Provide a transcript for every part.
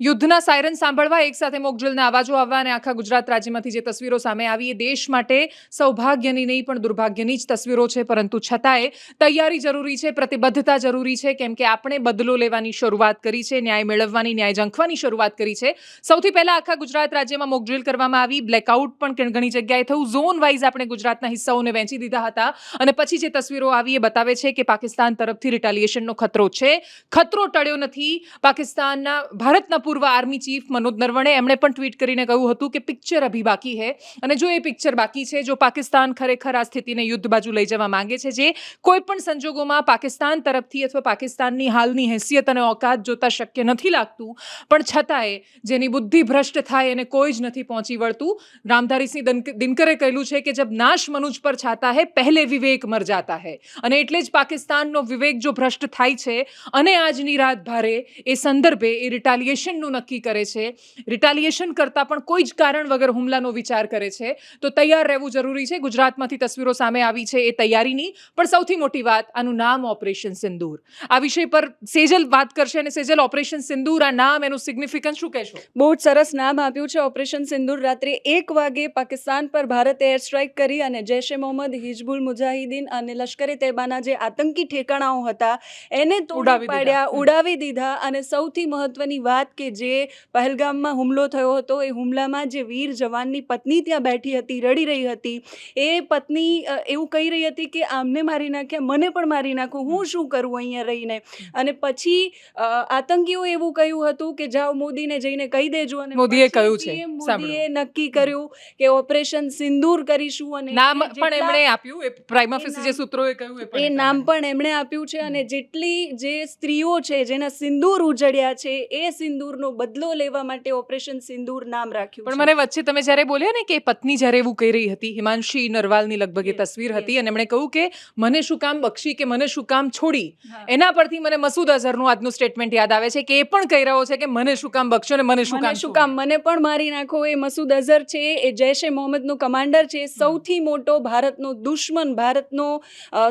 યુદ્ધના સાયરન સાંભળવા એક સાથે મોકડ્રીલના અવાજો આવવા અને આખા ગુજરાત રાજ્યમાંથી જે તસવીરો સામે આવી, એ દેશ માટે સૌભાગ્યની નહીં, પણ દુર્ભાગ્યની જ તસવીરો છે. પરંતુ છતાંય તૈયારી જરૂરી છે, પ્રતિબદ્ધતા જરૂરી છે, કેમ કે આપણે બદલો લેવાની શરૂઆત કરી છે, ન્યાય મેળવવાની, ન્યાય ઝંખવાની શરૂઆત કરી છે. સૌથી પહેલા આખા ગુજરાત રાજ્યમાં મોકડ્રિલ કરવામાં આવી. બ્લેકઆઉટ પણ ઘણી જગ્યાએ થયું. ઝોન વાઇઝ આપણે ગુજરાતના હિસ્સાઓને વહેંચી દીધા હતા. અને પછી જે તસવીરો આવી, એ બતાવે છે કે પાકિસ્તાન તરફથી રિટાલિએશનનો ખતરો છે. ખતરો ટળ્યો નથી. પાકિસ્તાનના ભારતના પૂર્વ આર્મી ચીફ મનોજ નરવણે એમણે પણ ટ્વીટ કરીને કહ્યું હતું કે પિક્ચર અભી બાકી હે. અને જો એ પિક્ચર બાકી છે, જો પાકિસ્તાન ખરેખર આ સ્થિતિને યુદ્ધ બાજુ લઈ જવા માંગે છે, જે કોઈ પણ સંજોગોમાં પાકિસ્તાન તરફથી અથવા પાકિસ્તાનની હાલની હેસિયત અને ઓકાત જોતા શક્ય નથી લાગતું, પણ છતાંય જેની બુદ્ધિ ભ્રષ્ટ થાય એને કોઈ જ નથી પહોંચી વળતું. રામધારી સિંહ દિનકરે કહેલું છે કે જબ નાશ મનુજ પર છાતા હે, પહેલે વિવેક મર જાતા હે. અને એટલે જ પાકિસ્તાનનો વિવેક જો ભ્રષ્ટ થાય છે, અને આજની રાત ભારે, એ સંદર્ભે એ રિટાલિએશનનું નક્કી કરે છે રિટાલિએશન કરતાં પણ કોઈ જ કારણ વગર હુમલાનો વિચાર કરે છે તો તૈયાર રહેવું જરૂરી છે. ગુજરાતમાંથી તસવીરો સામે આવી છે એ તૈયારીની. પણ સૌથી મોટી વાત આનું નામ ઓપરેશન સિંદૂર. આ વિષય પર સેજલ વાત કરશે અને સેજલ ઓપરેશન સિંદૂર આ નામ એનું સિગ્નિફિકન્સ શું કહેશો? બહુ જ સરસ નામ આપ્યું છે ઓપરેશન સિંદૂર. રાત્રે એક વાગે પાકિસ્તાન પર ભારતે એર સ્ટ્રાઇક કરી અને જૈશ એ મોહમ્મદ હિજબુલ મુજાહિદીન અને લશ્કરે તૈબાના જે આતંકી ઠેકાણાઓ હતા એને ઉડાવી તોડી પાડ્યા ઉડાવી દીધા અને સૌથી મહત્વની વાત કે જે પહેલગામમાં હુમલો થયો હતો એ હુમલામાં જે વીર જવાનની પત્ની ત્યાં બેઠી હતી રડી રહી હતી એ પત્ની એવું કહી રહી હતી કે આમને મારી નાખ્યા મને પણ મારી નાખો હું શું કરું અહીંયા રહીને? અને પછી આતંકીઓ એવું કહ્યું હતું કે જાઓ મોદીને જઈને કહી દેજો. અને મોદીએ કહ્યું છે. મોદીએ નક્કી કર્યું કે ઓપરેશન સિંદૂર કરીશું. અને નામ પણ એમણે આપ્યું એ પ્રાઇમ નામ- જે સૂત્રોએ કહ્યું એ નામ પણ એમણે આપ્યું છે અને જેટલી જે સ્ત્રીઓ છે જેના સિંદૂર ઉજળ્યા છે એ સિંદૂરનો બદલો લેવા માટે ઓપરેશન સિંદૂર નામ રાખ્યું પણ મને વચ્ચે તમે જ્યારે બોલ્યા ને કે પત્ની જ્યારે એવું કહી રહી હતી હિમાંશી નરવાલની લગભગ એ તસવીર હતી અને એમણે કહ્યું કે મને શું કામ બક્ષી કે મને શું કામ છોડી? એના પરથી મને મસૂદ અઝહરનું આજનું સ્ટેટમેન્ટ યાદ આવે છે કે એ પણ કહી રહ્યો છે કે મને શું કામ બક્ષો ને મને શું કામ શું કામ? મને પણ મારી નાખો એ મસૂદ અઝહર છે એ જૈશ એ મોહમ્મદનો કમાન્ડર છે સૌથી મોટો ભારતનો દુશ્મન ભારતનો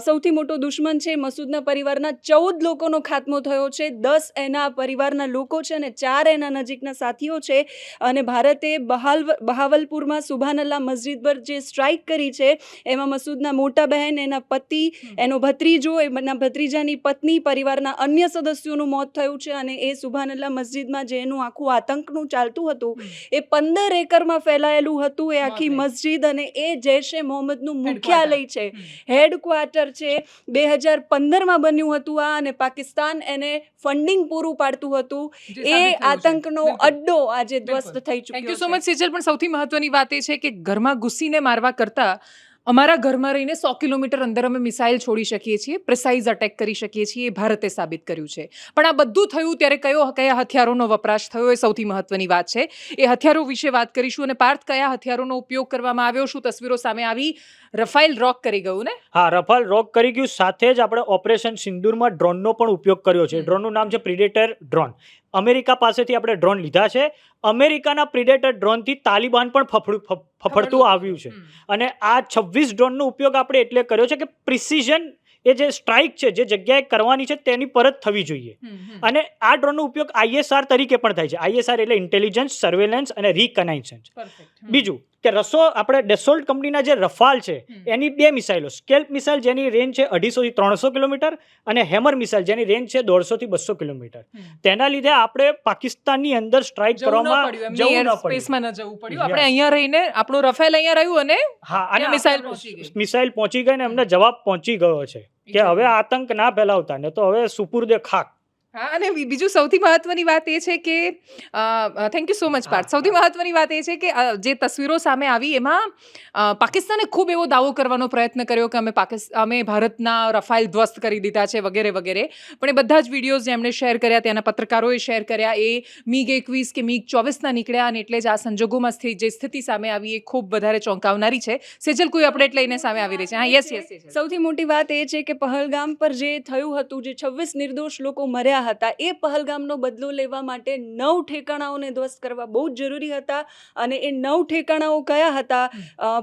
સૌથી મોટો દુશ્મન છે મસૂદના પરિવારના ચૌદ લોકોનો ખાત્મો થયો છે દસ એના પરિવારના લોકો છે અને ચાર એના નજીકના સાથીઓ છે અને ભારતે બહાલ બહાવલપુરમાં સુભાનલ્લા મસ્જિદ પર જે સ્ટ્રાઇક કરી છે એમાં મસૂદના મોટા બહેન એના પતિ એનો ભત્રીજો એના ભત્રીજાની પત્ની પરિવારના અન્ય સદસ્યોનું મોત થયું છે અને એ સુભાનલ્લા મસ્જિદમાં જે એનું આખું આતંકનું ચાલતું હતું એ પંદર એકરમાં ફેલાયેલું હતું એ આખી મસ્જિદ અને એ જૈશે મોહમ્મદનું મુખ્યાલય છે. હેડક્વાર્ટર છે. બે હજાર પંદરમાં બન્યું હતું આ અને પાકિસ્તાન એને ફંડિંગ પૂરું પાડતું હતું. એ. આતંકનો અડ્ડો આજે ધ્વસ્ત થઈ થઈ thank you so much Sejal પણ સૌથી મહત્વની વાત એ છે કે ઘરમાં ઘૂસીને મારવા કરતા અમારા ઘરમાં રહીને સો કિલોમીટર અંદર અમે મિસાઇલ છોડી શકીએ છીએ પ્રિસાઇઝ અટેક કરી શકીએ છીએ એ ભારતે સાબિત કર્યું છે. પણ આ બધું થયું ત્યારે કયો કયા હથિયારોનો વપરાશ થયો એ સૌથી મહત્વની વાત છે. એ હથિયારો વિશે વાત કરીશું અને પાર્થ કયા હથિયારોનો ઉપયોગ કરવામાં આવ્યો શું તસવીરો સામે આવી રફાઇલ રોક કરી ગયું ને? હા રફાલ રોક કરી ગયું. સાથે જ આપણે ઓપરેશન સિંદૂરમાં ડ્રોનનો પણ ઉપયોગ કર્યો છે. ડ્રોનનું નામ છે પ્રિડેટર ડ્રોન. અમેરિકા પાસેથી આપણે ડ્રોન લીધા છે. અમેરિકાના પ્રિડેટર ડ્રોનથી તાલિબાન પણ ફફડું ફફડતું આવ્યું છે. અને આ છવ્વીસ ડ્રોનનો ઉપયોગ આપણે એટલે કર્યો છે કે પ્રિસિઝન એ જે સ્ટ્રાઇક છે જે જગ્યાએ કરવાની છે તેની પર જ થવી જોઈએ. અને આ ડ્રોનનો ઉપયોગ આઈએસઆર તરીકે પણ થાય છે. આઈએસઆર એટલે ઇન્ટેલિજન્સ સર્વેલન્સ અને રિકનાઇસન્સ. બીજું કે રસો આપણે ડેસોલ્ટ કંપનીના જે રફાલ છે એની બે મિસાઇલો. સ્કેલ્પ મિસાઇલ જેની રેન્જ છે અઢીસોથી ત્રણસો કિલોમીટર અને હેમર મિસાઇલ જેની રેન્જ છે દોઢસોથી બસો કિલોમીટર. તેના લીધે આપણે પાકિસ્તાનની અંદર સ્ટ્રાઇક કરવામાં જવું ન પડ્યું. આપણે અહીંયા રહીને આપણું રફેલ અહીંયા રહ્યું અને હા અને મિસાઇલ. મિસાઇલ પહોંચી ગઈ ને એમને જવાબ પહોંચી ગયો છે. કે હવે આતંક ના ફેલાવતા ને તો હવે સુપુર્દે ખાક. હા અને બીજું સૌથી મહત્વની વાત એ છે કે thank you so much Parth. સૌથી મહત્વની વાત એ છે કે જે તસવીરો સામે આવી એમાં પાકિસ્તાને ખૂબ એવો દાવો કરવાનો પ્રયત્ન કર્યો કે અમે પાકિસ્તાન અમે ભારતના રફાઇલ ધ્વસ્ત કરી દીધા છે વગેરે વગેરે. પણ એ બધા જ વિડીયોઝ જેમણે શેર કર્યા ત્યાંના પત્રકારોએ શેર કર્યા એ મીગ એકવીસ કે મીગ ચોવીસના નીકળ્યા અને એટલે જ આ સંજોગોમાં જે સ્થિતિ સામે આવી એ ખૂબ વધારે ચોંકાવનારી છે. સેજલ કોઈ અપડેટ લઈને સામે આવી રહી છે? હા યસ યસ સૌથી મોટી વાત એ છે કે પહલગામ પર જે થયું હતું જે છવ્વીસ નિર્દોષ લોકો મર્યા હતા. એ પહલગામનો બદલો લેવા માટે નવ ઠેકાણાઓને ધ્વસ્ત કરવા બહુ જ જરૂરી હતા અને એ નવ ઠેકાણાઓ કયા હતા?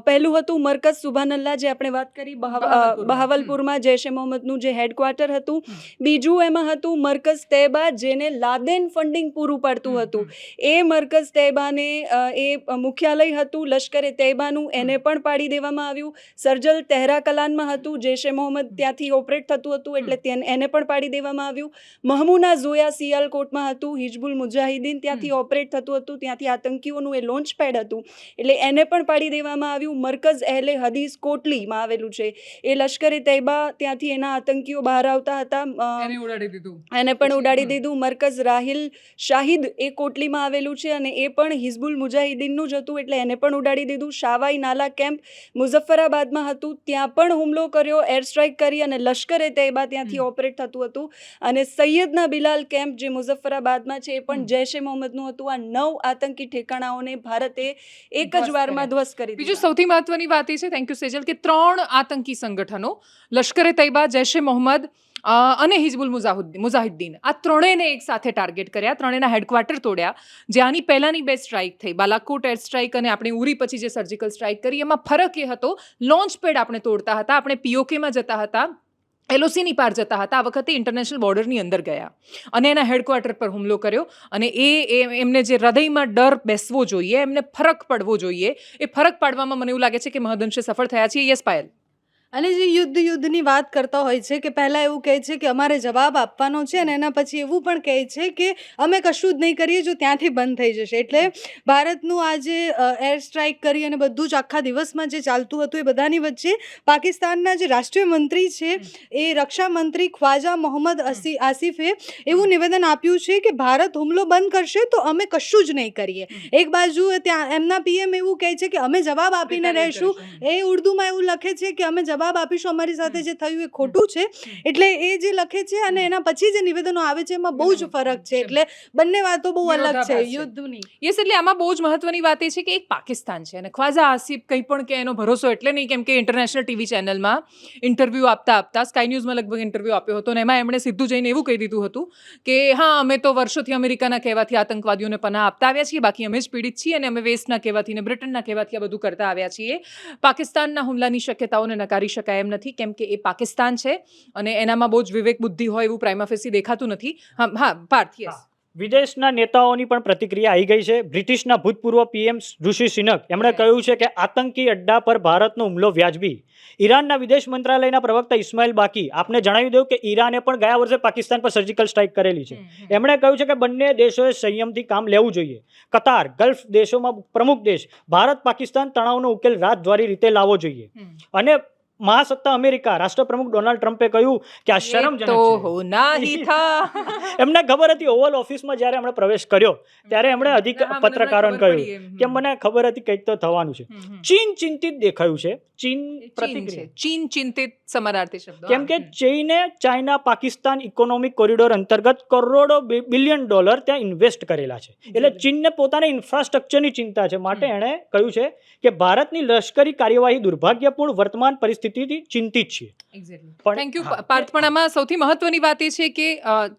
પહેલું હતું મરકઝ સુભાનલ્લા જે આપણે વાત કરી બહાવ- બહાવલપુરમાં. જૈશ એ મોહમ્મદનું જે હેડક્વાર્ટર હતું. બીજું એમાં હતું મરકઝ તૈબા જેને લાદેન ફંડિંગ પૂરું પાડતું હતું. એ મરકઝ તૈબાને એ મુખ્યાલય હતું લશ્કરે તૈબાનું એને પણ પાડી દેવામાં આવ્યું. સર્જલ તેહરા કલાનમાં હતું જૈશ એ મોહમ્મદ ત્યાંથી ઓપરેટ થતું હતું એટલે તેને એને પણ પાડી દેવામાં આવ્યું. મહમૂના ઝોયા સિયાલકોટમાં હતું હિજબુલ મુજાહિદીન ત્યાંથી ઓપરેટ થતું હતું ત્યાંથી આતંકીઓનું એ લોન્ચ પેડ હતું. એટલે એને પણ પાડી દેવામાં આવ્યું મરકઝ અહેલે હદીસ કોટલીમાં આવેલું છે. એ લશ્કરે તૈબા ત્યાંથી એના આતંકીઓ બહાર આવતા હતા એને ઉડાડી દીધું. એને પણ ઉડાડી દીધું. મરકઝ રાહિલ શાહિદ એ કોટલીમાં આવેલું છે અને એ પણ હિઝબુલ મુજાહિદીનનું જ હતું એટલે એને પણ ઉડાડી દીધું. શાવાઈ નાલા કેમ્પ મુઝફ્ફરાબાદમાં હતું ત્યાં પણ હુમલો કર્યો એર સ્ટ્રાઇક કરી અને લશ્કરે તૈબા ત્યાંથી ઓપરેટ થતું હતું. અને સૈયદના બિલાલ કેમ્પ જે મુઝફ્ફરાબાદમાં છે એ પણ. જૈશ એ મોહમ્મદનું હતું આ નવ આતંકી ઠેકાણાઓને ભારતે એક જ વારમાં. ધ્વસ્ત કરી બીજું સૌથી મહત્વની વાત એ છે થેન્ક યુ સેજલ કે ત્રણ આતંકી સંગઠનો લશ્કરે તૈબા જૈશ એ મોહમ્મદ અને હિઝબુલ મુજાહુદ્દીન મુઝાહિદ્દીન આ ત્રણેયને એક સાથે ટાર્ગેટ કર્યા ત્રણેયના હેડક્વાર્ટર તોડ્યા જે આની પહેલાની બે સ્ટ્રાઇક થઈ બાલાકોટ એર સ્ટ્રાઇક અને આપણે ઉરી પછી જે સર્જિકલ સ્ટ્રાઇક કરી એમાં ફરક એ હતો લોન્ચ પેડ આપણે તોડતા હતા આપણે પીઓકેમાં જતા હતા એલઓસીની પાર જતા હતા. આ વખતે ઇન્ટરનેશનલ બોર્ડરની અંદર ગયા. અને એના હેડક્વાર્ટર પર હુમલો કર્યો. અને એ એમને જે હૃદયમાં ડર બેસવો જોઈએ, એમને ફરક પડવો જોઈએ. એ ફરક પાડવામાં મને એવું લાગે છે કે મહદઅંશે સફળ થયા છીએ. યસ પાયલ અને જે યુદ્ધ યુદ્ધની વાત કરતા હોય છે કે પહેલાં એવું કહે છે કે અમારે જવાબ આપવાનો છે અને એના પછી એવું પણ કહે છે કે અમે કશું જ નહીં કરીએ જો ત્યાંથી બંધ થઈ જશે. એટલે ભારતનું આ જે એર સ્ટ્રાઇક કરી અને બધું જ આખા દિવસમાં જે ચાલતું હતું એ બધાની વચ્ચે પાકિસ્તાનના જે રાષ્ટ્રીય મંત્રી છે એ રક્ષા મંત્રી ખ્વાજા મોહમ્મદ અસી આસિફે એવું નિવેદન આપ્યું છે કે ભારત હુમલો બંધ કરશે તો અમે કશું જ નહીં કરીએ. એક બાજુ ત્યાં એમના પીએમ એવું કહે છે કે અમે જવાબ આપીને રહેશું. એ ઉર્દુમાં એવું લખે છે કે અમે જવાબ આપીશું અમારી સાથે જે થયું એ ખોટું છે. એટલે એ જે લખે છે અને એના પછી જે નિવેદનો આવે છે એમાં બહુ જ ફરક છે. એટલે બંને વાતો બહુ અલગ છે. છે. યુદ્ધની. યસ એટલે આમાં બહુ જ મહત્વની વાત એ છે કે એક પાકિસ્તાન છે અને ખ્વાજા આસિફ કંઈ પણ કે એનો ભરોસો એટલે નહીં કેમ કે ઇન્ટરનેશનલ ટીવી ચેનલમાં ઇન્ટરવ્યૂ આપતા આપતા સ્કાય ન્યૂઝમાં લગભગ ઇન્ટરવ્યૂ આપ્યો હતો અને એમાં એમણે સીધું જઈને એવું કહી દીધું હતું કે હા અમે તો વર્ષોથી અમેરિકાના કહેવાથી આતંકવાદીઓને પનાહ આપતા આવ્યા છીએ બાકી અમે જ પીડિત છીએ અને અમે વેસ્ટના કહેવાથી ને બ્રિટનના કહેવાથી આ બધું કરતા આવ્યા છીએ. પાકિસ્તાનના હુમલાની શક્યતાઓને નકારી શકાય એમ નથી કેમ કે એ પાકિસ્તાન છે અને એનામાં બહુ જ વિવેક બુદ્ધિ હોય એવું પ્રાઇમાફેસી દેખાતું નથી. હા હા પાર્થ યસ વિદેશના નેતાઓની પણ પ્રતિક્રિયા આવી ગઈ છે. બ્રિટિશના ભૂતપૂર્વ પીએમ ઋષિ સિનક એમણે કહ્યું છે કે આતંકી અડ્ડા પર ભારતનો હુમલો વ્યાજબી. ઈરાનના વિદેશ મંત્રાલયના પ્રવક્તા ઇસ્માઇલ બાકી આપને જણાવી દઉં કે ઈરાને પણ ગયા વર્ષે પાકિસ્તાન પર સર્જિકલ સ્ટ્રાઇક કરેલી છે. એમણે કહ્યું છે કે બંને દેશોએ સંયમથી કામ લેવું જોઈએ. કતાર ગલ્ફ દેશોમાં પ્રમુખ દેશ ભારત પાકિસ્તાન તણાવનો ઉકેલ રાજદ્વારી રીતે લાવવો જોઈએ. અને મહાસત્તા અમેરિકા રાષ્ટ્રપ્રમુખ ડોનાલ્ડ ટ્રમ્પે કહ્યું કે આ શરમજનક તો છે. એમને ખબર હતી ઓવલ ઓફિસમાં જ્યારે એમણે પ્રવેશ કર્યો ત્યારે એમણે અધિક પત્રકારોને કહ્યું કે મને ખબર હતી કંઈક તો થવાનું છે. ચીન ચિંતિત દેખાયું છે. ચીન પ્રતિક્રિયા. ચીન ચિંતિત સમાનાર્થી શબ્દ કેમ કે ચીને ચાઇના પાકિસ્તાન ઇકોનોમિક કોરિડોર અંતર્ગત કરોડો બિલિયન ડોલર ત્યાં ઇન્વેસ્ટ કરેલા છે. એટલે ચીનને પોતાના ઇન્ફ્રાસ્ટ્રક્ચરની ચિંતા છે. માટે એણે કહ્યું છે કે ભારતની લશ્કરી કાર્યવાહી દુર્ભાગ્યપૂર્ણ વર્તમાન પરિસ્થિતિથી ચિંતિત છે થેન્ક યુ પાર્થ પણ આમાં સૌથી મહત્વની વાત એ છે કે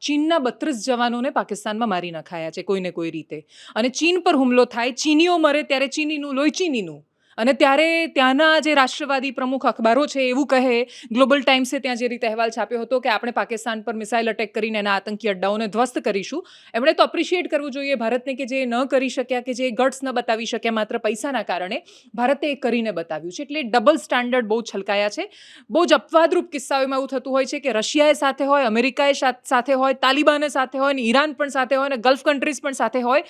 ચીનના બત્રીસ જવાનોને પાકિસ્તાનમાં મારી નખાયા છે કોઈને કોઈ રીતે. અને ચીન પર હુમલો થાય ચીનીઓ મરે ત્યારે ચીનીનું લોહી ચીનીનું. અને ત્યારે ત્યાંના જે રાષ્ટ્રવાદી પ્રમુખ અખબારો છે, એવું કહે ગ્લોબલ ટાઈમ્સે ત્યાં જે રીતે અહેવાલ છાપ્યો હતો કે આપણે પાકિસ્તાન પર મિસાઇલ અટેક કરીને એના આતંકી અડ્ડાઓને ધ્વસ્ત કરીશું. એમણે તો અપ્રિશિએટ કરવું જોઈએ, ભારતને કે જે ન કરી શક્યા કે જે ગટ્સ ન બતાવી શક્યા માત્ર પૈસાના કારણે, ભારતે એ કરીને બતાવ્યું છે. એટલે ડબલ સ્ટાન્ડર્ડ બહુ છલકાયા છે. બહુ જ અપવાદરૂપ કિસ્સાઓમાં એવું થતું હોય છે કે રશિયાએ સાથે હોય, અમેરિકાએ સાથે હોય, તાલિબાને સાથે હોય ને ઈરાન પણ સાથે હોય ને ગલ્ફ કન્ટ્રીઝ પણ સાથે હોય.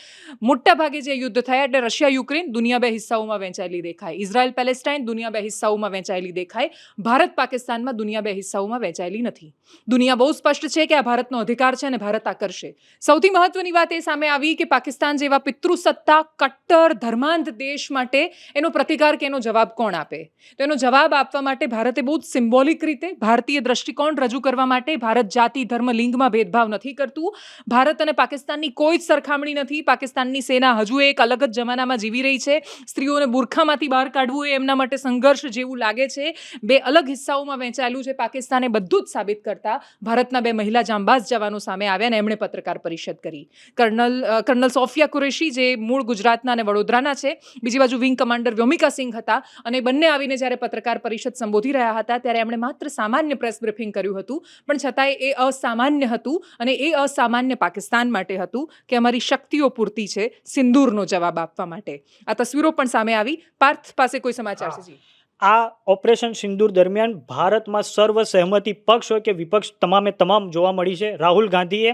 મોટા ભાગે જે યુદ્ધ થયા એટલે રશિયા યુક્રેન દુનિયા બે હિસ્સાઓમાં વહેંચાયેલી દેખાય ઇઝરાયલ, પેલેસ્ટાઇન દુનિયા બે હિસ્સાઓમાં વહેંચાયેલી દેખાય. ભારત, પાકિસ્તાનમાં દુનિયા બે હિસ્સાઓમાં વહેંચાયેલી નથી. દુનિયા બહુ સ્પષ્ટ છે કે આ ભારતનો અધિકાર છે અને ભારત આ કરશે. સૌથી મહત્વની વાત એ સામે આવી કે પાકિસ્તાન જેવા પિતૃસત્તા કટ્ટર ધર્માંધ દેશ માટે એનો પ્રતિકાર કે એનો જવાબ કોણ આપે? તો એનો જવાબ આપવા માટે ભારતે બહુ જ સિમ્બોલિક રીતે ભારતીય દ્રષ્ટિકોણ રજૂ કરવા માટે ભારત જાતિ, ધર્મ, લિંગમાં ભેદભાવ નથી કરતું. ભારત અને પાકિસ્તાનની કોઈ જ સરખામણી નથી. પાકિસ્તાનની સેના હજુ એક અલગ જ જમાનામાં જીવી રહી છે. સ્ત્રીઓને બુરખામાંથી પાકિસ્તાનમાંથી બહાર કાઢવું એ એમના માટે સંઘર્ષ જેવું લાગે છે. બે અલગ હિસ્સાઓમાં વહેંચાયેલું છે. પાકિસ્તાને બધું જ સાબિત કરતા ભારતના બે મહિલા જાંબાઝ જવાનો સામે આવ્યા અને એમણે પત્રકાર પરિષદ કરી. કર્નલ કર્નલ સોફિયા કુરેશી, જે મૂળ ગુજરાતના અને વડોદરાના છે, બીજી બાજુ વિંગ કમાન્ડર વ્યોમિકા સિંઘ હતા અને બંને આવીને જ્યારે પત્રકાર પરિષદ સંબોધી રહ્યા હતા ત્યારે એમણે માત્ર સામાન્ય પ્રેસ બ્રીફિંગ કર્યું હતું, પણ છતાંય એ અસામાન્ય હતું અને એ અસામાન્ય પાકિસ્તાન માટે હતું કે અમારી શક્તિઓ પૂરતી છે સિંદૂરનો જવાબ આપવા માટે. આ તસવીરો પણ સામે આવી. પાર્થ પાસે કોઈ સમાચાર છે? આ ઓપરેશન સિંદૂર દરમિયાન ભારતમાં સર્વસહેમતિ પક્ષ હોય કે વિપક્ષ તમામે તમામ જોવા મળી છે. રાહુલ ગાંધીએ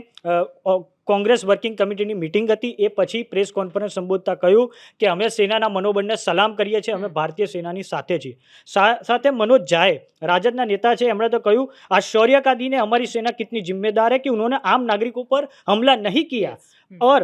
કોંગ્રેસ વર્કિંગ કમિટીની મિટિંગ હતી. એ પછી પ્રેસ કોન્ફરન્સ સંબોધતા કહ્યું કે અમે સેનાના મનોબળને સલામ કરીએ છીએ અમે ભારતીય સેનાની સાથે છીએ. સાથે મનોજ ઝાએ રાજદના નેતા છે એમણે તો કહ્યું આ શૌર્યકાદીને અમારી સેના કેટલી જિમ્મેદાર હૈ કે ઉન્હોને આમ નાગરિકો પર હમલા નહીં કિયા? ઓર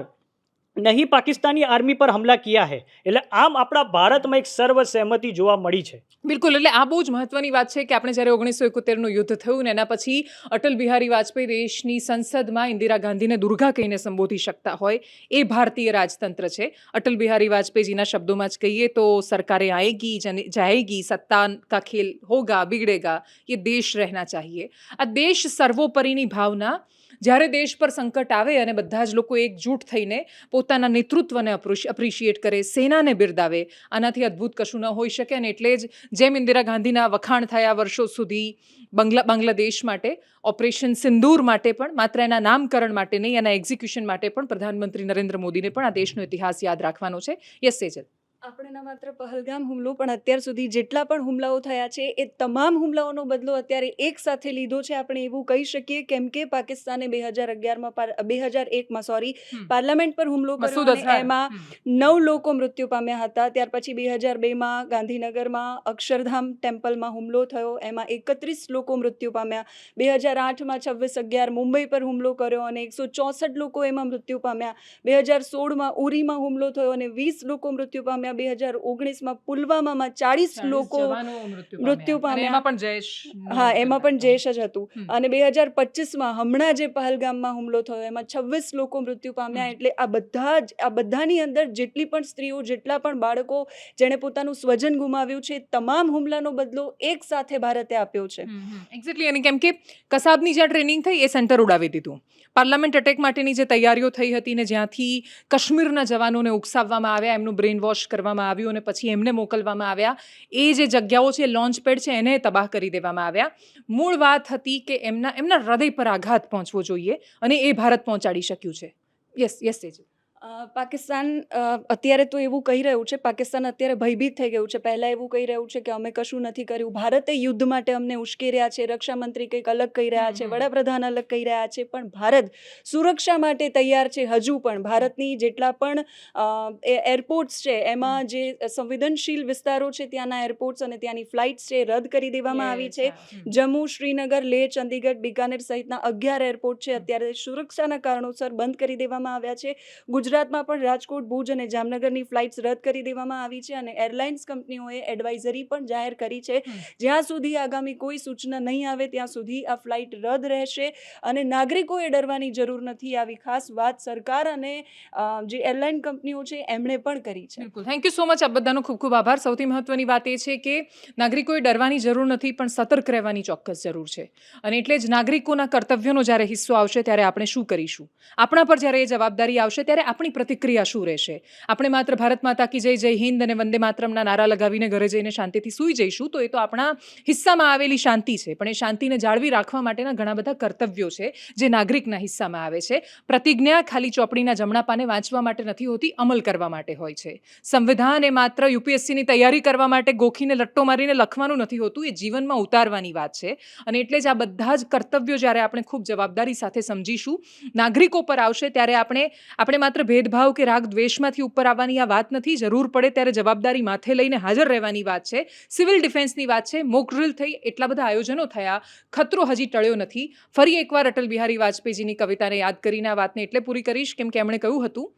નહીં, પાકિસ્તાની આર્મી પર હમલા કિયા હે. એટલે આમ આપણા ભારતમાં એક સર્વસહેમતિ જોવા મળી છે. બિલકુલ, એટલે આ બહુ જ મહત્વની વાત છે કે આપણે જ્યારે ઓગણીસો એકોતેરનું યુદ્ધ થયું ને એના પછી અટલ બિહારી વાજપેયી દેશની સંસદમાં ઇન્દિરા ગાંધીને દુર્ગા કહીને સંબોધી શકતા હોય, એ ભારતીય રાજતંત્ર છે. અટલ બિહારી વાજપેયીજીના શબ્દોમાં જ કહીએ તો સરકારે આએગી જાએગી સત્તા કા ખેલ હોગા, બિગડેગા એ દેશ રહેના ચાહીએ. આ દેશ સર્વોપરીની ભાવના જ્યારે દેશ પર સંકટ આવે અને બધા જ લોકો એકજૂટ થઈને પોતાના નેતૃત્વને અપ્રિશિએટ કરે, સેનાને બિરદાવે, આનાથી અદ્ભુત કશું ન હોઈ શકે અને એટલે જ જેમ ઇન્દિરા ગાંધીના વખાણ થયા વર્ષો સુધી બંગલા, બાંગ્લાદેશ માટે, ઓપરેશન સિંદૂર માટે પણ, માત્ર એના નામકરણ માટે નહીં, એના એક્ઝિક્યુશન માટે પણ પ્રધાનમંત્રી નરેન્દ્ર મોદીને પણ આ દેશનો ઇતિહાસ યાદ રાખવાનો છે. યસ, સેજલ. આપણે ના માત્ર પહલગામ હુમલો પણ અત્યાર સુધી જેટલા પણ હુમલાઓ થયા છે એ તમામ હુમલાઓનો બદલો અત્યારે એક સાથે લીધો છે. આપણે એવું કહી શકીએ કેમ કે પાકિસ્તાને બે હજાર અગિયારમાં બે હજાર એકમાં સોરી પાર્લામેન્ટ પર હુમલો કર્યો એમાં નવ લોકો મૃત્યુ પામ્યા હતા. ત્યાર પછી બે હજાર બેમાં ગાંધીનગરમાં અક્ષરધામ ટેમ્પલમાં હુમલો થયો. એમાં એકત્રીસ લોકો મૃત્યુ પામ્યા. બે હજાર આઠમાં છવ્વીસ અગિયાર મુંબઈ પર હુમલો કર્યો અને એકસો ચોસઠ લોકો એમાં મૃત્યુ પામ્યા. બે હજાર સોળમાં ઉરીમાં હુમલો થયો અને વીસ લોકો મૃત્યુ પામ્યા. બે હજાર ઓગણીસમાં પુલવામામાં ચાળીસ લોકો મૃત્યુ પામ્યા. પણ જયેશ હા એમાં પણ જયેશ જ હતું. અને બે હજાર પચીસમાં હમણાં જે પહલગામમાં હુમલો થયો એમાં છવ્વીસ લોકો મૃત્યુ પામ્યા. એટલે આ બધા જ આ બધાની અંદર જેટલી પણ સ્ત્રીઓ જેટલા પણ બાળકો જેણે પોતાનું સ્વજન ગુમાવ્યું છે તમામ હુમલાનો બદલો એક સાથે ભારતે આપ્યો છે. એક્ઝેક્ટલી અને કેમ કે કસાબની જ્યાં ટ્રેનિંગ થઈ એ સેન્ટર ઉડાવી દીધું. પાર્લામેન્ટ અટેક માટેની જે તૈયારીઓ થઈ હતી ને જ્યાંથી કાશ્મીરના જવાનોને ઉકસાવવામાં આવ્યા એમનું બ્રેન વોશ કરવામાં આવ્યું અને પછી એમને મોકલવામાં આવ્યા. એ જે જગ્યાઓ છે લોન્ચ પેડ છે એને તબાહ કરી દેવામાં આવ્યા. મૂળ વાત હતી કે એમના એમના હૃદય પર આઘાત પહોંચવો જોઈએ અને એ ભારત પહોંચાડી શક્યું છે. યસ યસ અ, પાકિસ્તાન અત્યારે તો એવું કહી રહ્યું છે પાકિસ્તાન અત્યારે ભયભીત થઈ ગયું છે. પહેલાં એવું કહી રહ્યું છે કે અમે કશું નથી કર્યું. ભારતે યુદ્ધ માટે અમને ઉશ્કેર્યા છે રક્ષામંત્રી કંઈક અલગ કહી રહ્યા છે વડાપ્રધાન અલગ કહી રહ્યા છે પણ ભારત સુરક્ષા માટે તૈયાર છે હજુ પણ. ભારતની જેટલા પણ એરપોર્ટ્સ છે એમાં જે સંવેદનશીલ વિસ્તારો છે ત્યાંના એરપોર્ટ્સ અને ત્યાંની ફ્લાઇટ્સ છે રદ કરી દેવામાં આવી છે. જમ્મુ શ્રીનગર લેહ ચંદીગઢ બિકાનેર સહિતના અગિયાર એરપોર્ટ છે. અત્યારે સુરક્ષાના કારણોસર બંધ કરી દેવામાં આવ્યા છે. ગુજરાતમાં પણ રાજકોટ ભુજ અને જામનગરની ફ્લાઇટ્સ રદ કરી દેવામાં આવી છે અને એરલાઇન્સ કંપનીઓએ એડવાઇઝરી પણ જાહેર કરી છે. જ્યાં સુધી આગામી કોઈ સૂચના નહીં આવે ત્યાં સુધી આ ફ્લાઇટ રદ રહેશે અને નાગરિકોએ ડરવાની જરૂર નથી. આવી ખાસ વાત સરકાર અને જે એરલાઇન કંપનીઓ છે એમણે પણ કરી છે. બિલકુલ. થેન્ક યુ સો મચ આપ બધાનો ખૂબ ખૂબ આભાર. સૌથી મહત્વની વાત એ છે કે નાગરિકોએ ડરવાની જરૂર નથી પણ સતર્ક રહેવાની ચોક્કસ જરૂર છે. અને એટલે જ નાગરિકોના કર્તવ્યોનો જ્યારે હિસ્સો આવશે ત્યારે આપણે શું કરીશું? આપણા પર જ્યારે એ જવાબદારી આવશે ત્યારે આપણી પ્રતિક્રિયા શું રહેશે? આપણે માત્ર ભારત માતા કી જય જય હિન્દ અને વંદે માતરમના નારા લગાવીને ઘરે જઈને શાંતિથી સૂઈ જઈશું, તો એ તો આપણા હિસ્સામાં આવેલી શાંતિ છે. પણ એ શાંતિને જાળવી રાખવા માટેના ઘણા બધા કર્તવ્યો છે જે નાગરિકના હિસ્સામાં આવે છે. પ્રતિજ્ઞા ખાલી ચોપડીના જમણા પાને વાંચવા માટે નથી હોતી, અમલ કરવા માટે હોય છે. સંવિધાન એ માત્ર યુપીએસસીની તૈયારી કરવા માટે ગોખીને લટ્ટો મારીને લખવાનું નથી હોતું, એ જીવનમાં ઉતારવાની વાત છે. અને એટલે જ આ બધા જ કર્તવ્યો જ્યારે આપણે ખૂબ જવાબદારી સાથે સમજીશું, નાગરિકો પર આવશે ત્યારે આપણે આપણે માત્ર ભેદભાવ કે રાગ દ્વેષમાંથી ઉપર આવવાની આ વાત નથી. જરૂર પડે ત્યારે જવાબદારી માથે લઈને હાજર રહેવાની વાત છે. સિવિલ ડિફેન્સની વાત છે. મોક ડ્રિલ થઈ એટલા બધા આયોજનો થયા. ખતરો હજી ટળ્યો નથી. ફરી એકવાર અટલ બિહારી વાજપેયીજીની કવિતાને યાદ કરીને આ વાતને એટલે પૂરી કરીશ, કેમ કે એમણે કહ્યું હતું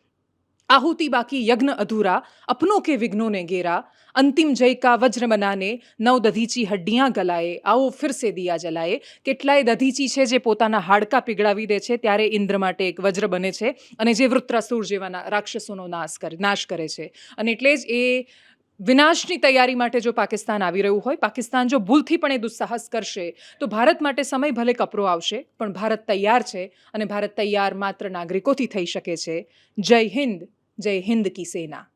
આહુતિ બાકી યજ્ઞ અધૂરા અપનો કે વિઘ્નોને ઘેરા અંતિમ જય વજ્ર બનાને નવ દધીચી હડ્ડિયા ગલાએ આવો ફિરસે દિયા જલાએ કેટલાય દધીચી છે જે પોતાના હાડકા પીગળાવી દે છે, ત્યારે ઇન્દ્ર માટે એક વજ્ર બને છે અને જે વૃત્રાસુર જેવા રાક્ષસોનો નાશ કરે નાશ કરે છે. અને એટલે જ એ વિનાશની તૈયારી માટે જો પાકિસ્તાન આવી રહ્યું હોય, પાકિસ્તાન જો ભૂલથી પણ એ દુસ્સાહસ કરશે, તો ભારત માટે સમય ભલે કપરો આવશે, પણ ભારત તૈયાર છે અને ભારત તૈયાર માત્ર નાગરિકોથી થઈ શકે છે. જય હિન્દ. જય હિન્દ કી સેના.